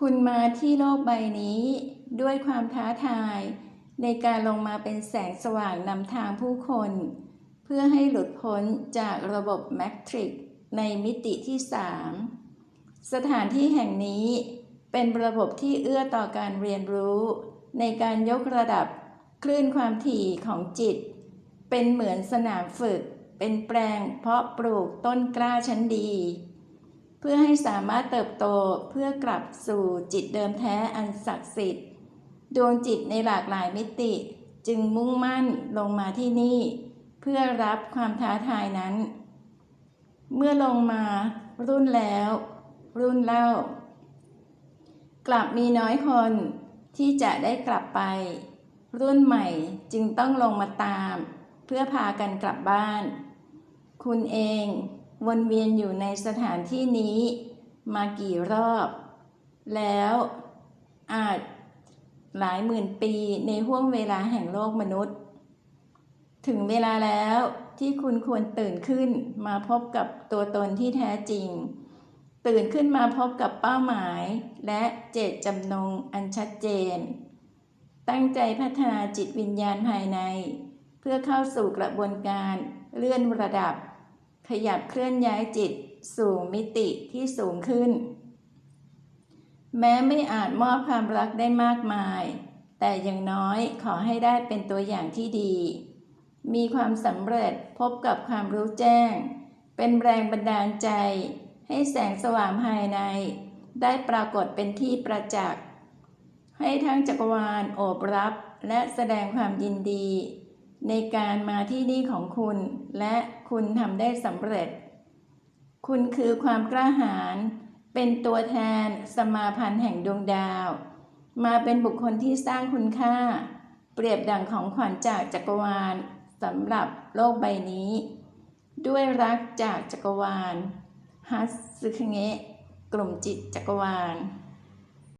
คุณมาที่โลกใบนี้ด้วยความท้าทาย ในการลงมาเป็นแสงสว่างนำทางผู้คน เพื่อให้หลุดพ้นจากระบบแมทริกในมิติที่ 3 สถานที่แห่งนี้เป็นระบบที่เอื้อต่อการเรียนรู้ ในการยกระดับคลื่นความถี่ของจิต เป็นเหมือนสนามฝึก เป็นแปลงเพาะปลูกต้นกล้าชั้นดี พื่อให้สามารถเติบโตเพื่อกลับสู่จิตเดิมแท้อันศักดิ์สิทธิ์ ดวงจิตในหลากหลายมิติจึงมุ่งมั่นลงมาที่นี่ เพื่อรับความท้าทายนั้น เมื่อลงมารุ่นแล้ว รุ่นเล่า กลับมีน้อยคนที่จะได้กลับไป รุ่นใหม่จึงต้องลงมาตาม เพื่อพากันกลับบ้าน คุณเอง วนเวียนอยู่ในสถานที่นี้มากี่รอบ แล้วอาจหลายหมื่นปีในห่วงเวลาแห่งโลกมนุษย์ ถึงเวลาแล้วที่คุณควรตื่นขึ้นมาพบกับตัวตนที่แท้จริง ตื่นขึ้นมาพบกับเป้าหมาย และเจตจำนงอันชัดเจน ตั้งใจพัฒนาจิตวิญญาณภายใน เพื่อเข้าสู่กระบวนการเลื่อนระดับ ขยับเคลื่อนย้ายจิตสู่มิติที่สูงขึ้น แม้ไม่อาจมอบความรักได้มากมาย แต่อย่างน้อยขอให้ได้เป็นตัวอย่างที่ดี มีความสำเร็จพบกับความรู้แจ้ง เป็นแรงบันดาลใจ ให้แสงสว่างภายใน ได้ปรากฏเป็นที่ประจักษ์ ให้ทั้งจักรวาลโอบรับและแสดงความยินดี ในการมาที่นี่ของคุณ และคุณทำได้สำเร็จ คุณคือความกล้าหาญเป็นตัวแทนสมาพันธ์แห่งดวงดาว มาเป็นบุคคลที่สร้างคุณค่า เปรียบดังของขวัญจากจักรวาลสำหรับโลกใบนี้ ด้วยรักจากจักรวาลฮัสซึคเงะกลุ่มจิตจักรวาล